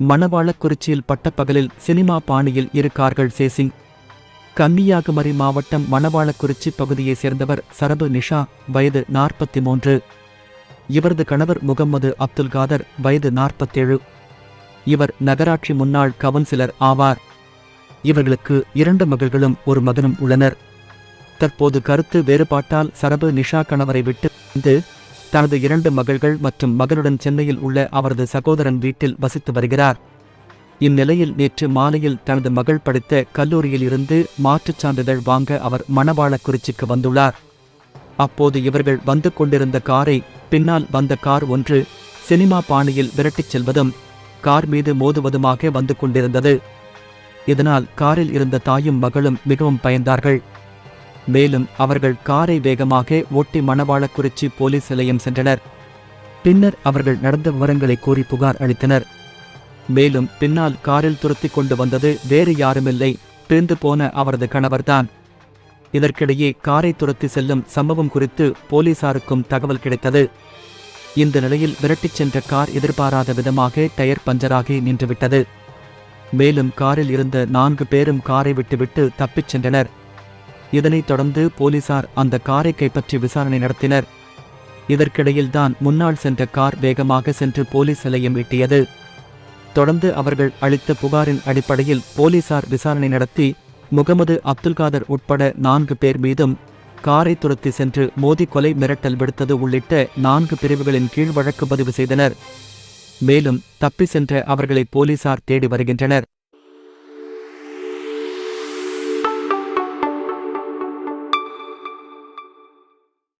மணவாளக்குறிச்சியில் பட்டப்பகலில் cinema பாணியில் இருக்கார்கள் chasing. Kanyakumari மாவட்டம் மணவாளக்குறிச்சி பகுதியைச் சேர்ந்தவர் சரபு நிஷா வயது நாற்பத்தி மூன்று இவரது கணவர் முகம்மது அப்துல் காதர் வயது நாற்பத்தேழு. இவர் நகராட்சி முன்னாள் கவுன்சிலர் ஆவார். இவர்களுக்கு இரண்டு மகள்களும் ஒரு மகனும் உள்ளனர். தற்போது கருத்து வேறுபாட்டால் சரபு நிஷா கணவரை விட்டு தனது இரண்டு மகள்கள் மற்றும் மகனுடன் சென்னையில் உள்ள அவரது சகோதரன் வீட்டில் வசித்து வருகிறார். இந்நிலையில் நேற்று மாலையில் தனது மகள் படித்த கல்லூரியில் இருந்து மாற்றுச் சான்றிதழ் வாங்க அவர் மணவாளக்குறிச்சிக்கு வந்துள்ளார். அப்போது இவர்கள் வந்து கொண்டிருந்த காரை பின்னால் வந்த கார் ஒன்று சினிமா பாணியில் விரட்டிச் செல்வதும் கார் மீது மோதுவதுமாக வந்து கொண்டிருந்தது. இதனால் காரில் இருந்த தாயும் மகளும் மிகவும் பயந்தார்கள். மேலும் அவர்கள் காரை வேகமாக ஓட்டி மணவாளக்குறிச்சி போலீஸ் நிலையம் சென்றனர். பின்னர் அவர்கள் நடந்த விவரங்களை கூறி புகார் அளித்தனர். மேலும் பின்னால் காரில் துரத்தி கொண்டு வந்தது வேறு யாருமில்லை. பிரிந்து போன அவரது கணவர்தான். இதற்கிடையே காரை துரத்தி செல்லும் சம்பவம் குறித்து போலீசாருக்கும் தகவல் கிடைத்தது. இந்த நிலையில் விரட்டிச் சென்ற கார் எதிர்பாராத விதமாக டயர் பஞ்சராகி நின்றுவிட்டது. மேலும் காரில் இருந்த நான்கு பேரும் காரை விட்டுவிட்டு தப்பிச் சென்றனர். இதனைத் தொடர்ந்து போலீசார் அந்த காரை கைப்பற்றி விசாரணை நடத்தினர். இதற்கிடையில்தான் முன்னால் சென்ற கார் வேகமாக சென்று போலீஸ் நிலையம் எட்டியது தொடர்ந்து அவர்கள் அளித்த புகாரின் அடிப்படையில் போலீசார் விசாரணை நடத்தி முகமது அப்துல் காதர் உட்பட நான்கு பேர் மீதும் காரை துரத்தி சென்று மோதி கொலை மிரட்டல் விடுத்தது உள்ளிட்ட நான்கு பிரிவுகளின் கீழ் வழக்கு பதிவு செய்தனர். மேலும் தப்பி சென்ற அவர்களை போலீசார் தேடி வருகின்றனர்.